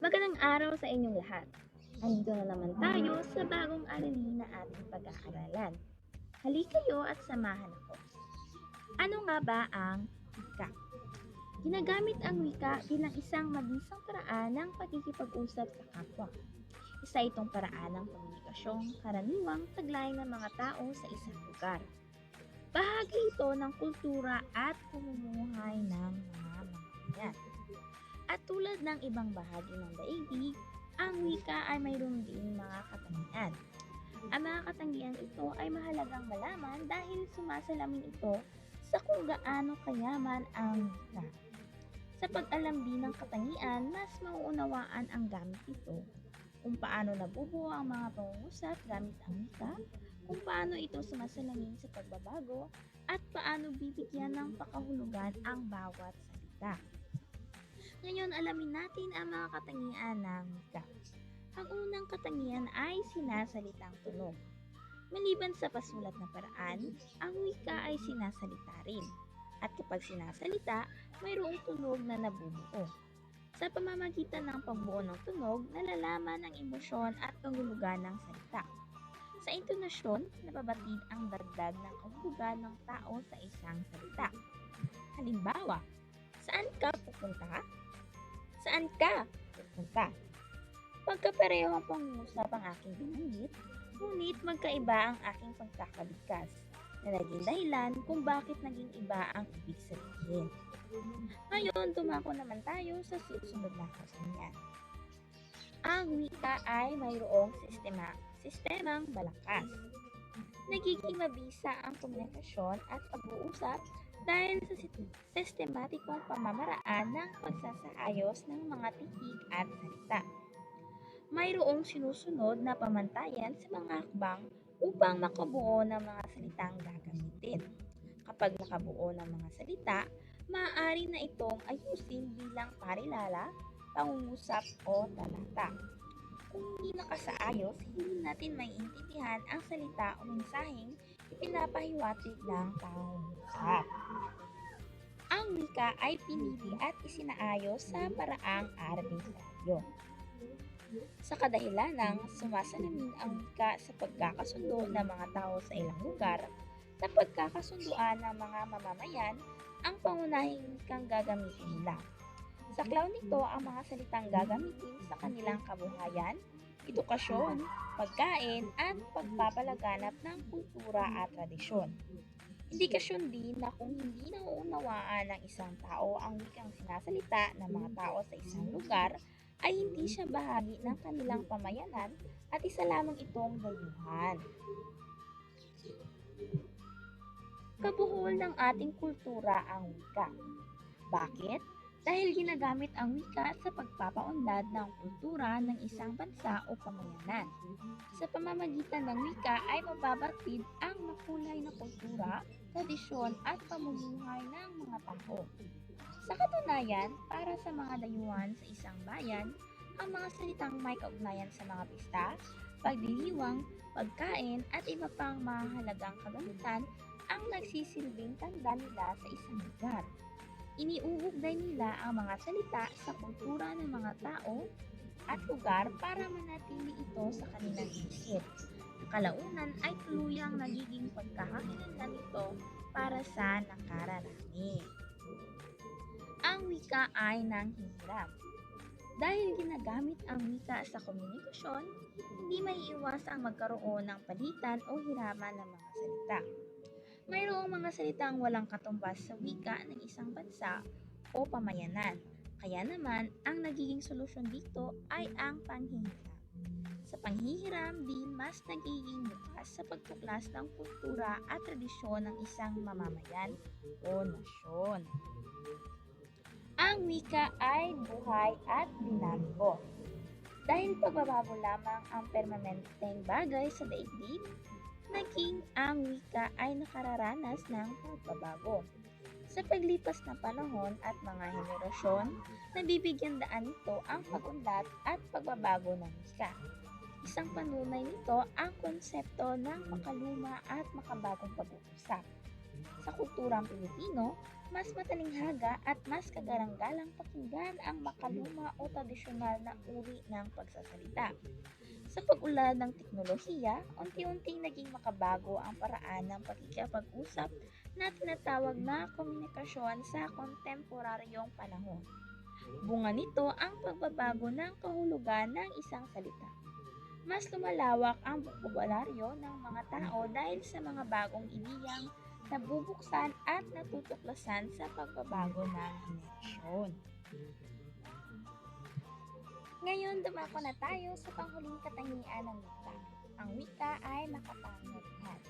Magandang araw sa inyong lahat. Andito na naman tayo sa bagong aralin na ating pag-aaralan. Halikayo at samahan ako. Ano nga ba ang wika? Ginagamit ang wika bilang isang mabisang paraan ng pakikipag-usap sa kapwa. Isa itong paraan ng komunikasyong karaniwang taglay ng mga tao sa isang lugar. Bahagi ito ng kultura at pamumuhay ng mga mamamayan. At tulad ng ibang bahagi ng daigdig, ang wika ay mayroon din mga katangian. Ang mga katangian ito ay mahalagang malaman dahil sumasalamin ito sa kung gaano kayaman ang wika. Sa pag-alam din ng katangian, mas mauunawaan ang gamit ito, kung paano nabubuo ang mga pangungusap gamit ang wika, kung paano ito sumasalamin sa pagbabago, at paano bibigyan ng pakahulugan ang bawat salita. Ngayon, alamin natin ang mga katangian ng wika. Ang unang katangian ay sinasalitang tunog. Maliban sa pasulat na paraan, ang wika ay sinasalita rin. At kapag sinasalita, mayroong tunog na nabubuo. Sa pamamagitan ng pagbuo ng tunog, nalalaman ang emosyon at kahulugan ng salita. Sa intonasyon, nababatid ang dagdag ng kahulugan ng tao sa isang salita. Halimbawa, saan ka pupunta? Saan ka pupunta? Pagkapareho ang pangungusap ang aking binanggit, ngunit magkaiba ang aking pagkakabigkas na naging dahilan kung bakit naging iba ang ibig sabihin. Ngayon, tumako naman tayo sa susunod na katangian. Ang wika ay mayroong sistema, sistemang balangkas. Nagiging mabisa ang komunikasyon at pag-uusap dahil sa sistematikong pamamaraan ng pagsasaayos ng mga titik at salita. Mayroong sinusunod na pamantayan sa mga hakbang upang makabuo ng mga salitang gagamitin. Kapag nakabuo ng mga salita, maaari na itong ayusin bilang parilala, pangungusap o talata. Kung hindi nakasaayos, hindi natin maiintindihan ang salita o mensaheng ipinapahiwatig ng pangungusap. Ang wika ay pinili at isinaayos sa paraang arbitraryo. Sa kadahilan ng sumasalamin ang wika sa pagkakasundo ng mga tao sa ilang lugar, sa pagkakasunduan ng mga mamamayan, ang pangunahing wikang gagamitin nila. Saklaw nito ang mga salitang gagamitin sa kanilang kabuhayan, edukasyon, pagkain, at pagpapalaganap ng kultura at tradisyon. Indikasyon din na kung hindi nauunawaan ng isang tao ang wikang sinasalita ng mga tao sa isang lugar, ay hindi siya bahagi ng kanilang pamayanan at isa lamang itong dayuhan. Kabuhol ng ating kultura ang wika. Bakit? Dahil ginagamit ang wika sa pagpapaunlad ng kultura ng isang bansa o pamayanan. Sa pamamagitan ng wika ay mababatid ang makulay na kultura, tradisyon at pamumuhay ng mga tao. Sa katunayan, para sa mga dayuhan sa isang bayan, ang mga salitang may kaugnayan sa mga pista, pagdiriwang, pagkain at iba pang mahalagang kagamitan ang nagsisilbing tanda nila sa isang lugar. Iniuugnay nila ang mga salita sa kultura ng mga tao at lugar para manatili ito sa kanilang isip. Kalaunan ay tuluyang nagiging pagkakakilanlan nito para sa nakararami. Ang wika ay nanghihiram. Dahil ginagamit ang wika sa komunikasyon, hindi may iwasang magkaroon ng palitan o hiraman ng mga salita. Mayroong mga salitang walang katumbas sa wika ng isang bansa o pamayanan. Kaya naman, ang nagiging solusyon dito ay ang panghihiram. Sa panghihiram din, mas nagiging bukas sa pagtuklas ng kultura at tradisyon ng isang mamamayan o nasyon. Ang wika ay buhay at dinamiko. Dahil pagbabago lamang ang permanenteng bagay sa daigdig, naging ang wika ay nakararanas ng pagbabago. Sa paglipas ng panahon at mga henerasyon, nabibigyan daan nito ang pagunlad at pagbabago ng wika. Isang panunay nito ang konsepto ng makaluma at makabagong pag-uusap. Sa kulturang Pilipino, mas matalinghaga at mas kagalang-galang pakinggan ang makaluma o tradisyonal na uri ng pagsasalita. Sa pag-ulad ng teknolohiya, unti-unting naging makabago ang paraan ng pagkikipag-usap na tinatawag na komunikasyon sa kontemporaryong panahon. Bunga nito ang pagbabago ng kahulugan ng isang salita. Mas lumalawak ang bokabularyo ng mga tao dahil sa mga bagong ideyang nabubuksan at natutuklasan sa pagbabago ng henerasyon. Ngayon, dumako na tayo sa panghuling katangian ng wika. Ang wika ay makapangyarihan.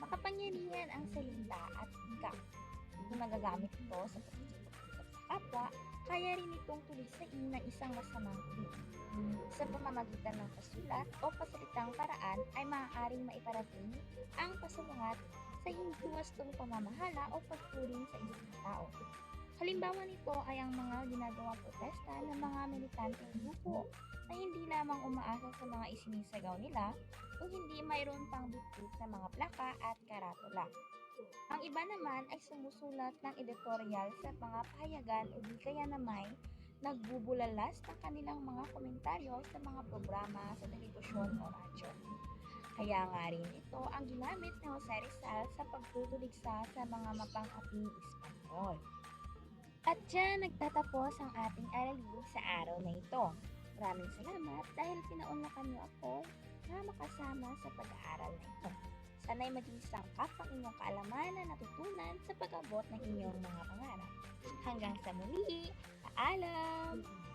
Makapangyarihan ang salita at wika. Kung nagagamit ito sa pagkikipag-usap sa kapwa, kaya rin itong tulisain ng isang masamang uri. Sa pamamagitan ng pasulat o pasalitang paraan ay maaaring maiparating ang pasalungat sa hindi wastong pamamahala o pagturing sa isang tao. Halimbawa nito ay ang mga ginagawang protesta ng mga militanteng grupo na hindi lamang umaasa sa mga isinisagaw nila kung hindi mayroon pang bitbit na mga plaka at karatula. Ang iba naman ay sumusulat ng editorial sa mga pahayagan o di kaya na may nagbubulalas ng kanilang mga komentaryo sa mga programa sa telebisyon o radyo. Kaya nga rin ito ang ginamit ni Jose Rizal sa pagtutuligsa sa mga mapang-aping Espanyol. At dyan nagtatapos ang ating aralin sa araw na ito. Maraming salamat dahil pinaunlakan niyo ako na makasama sa pag-aaral na ito. Sana'y maging sangkap ang inyong kaalaman na natutunan sa pag-abot ng inyong mga pangarap. Hanggang sa muli, paalam!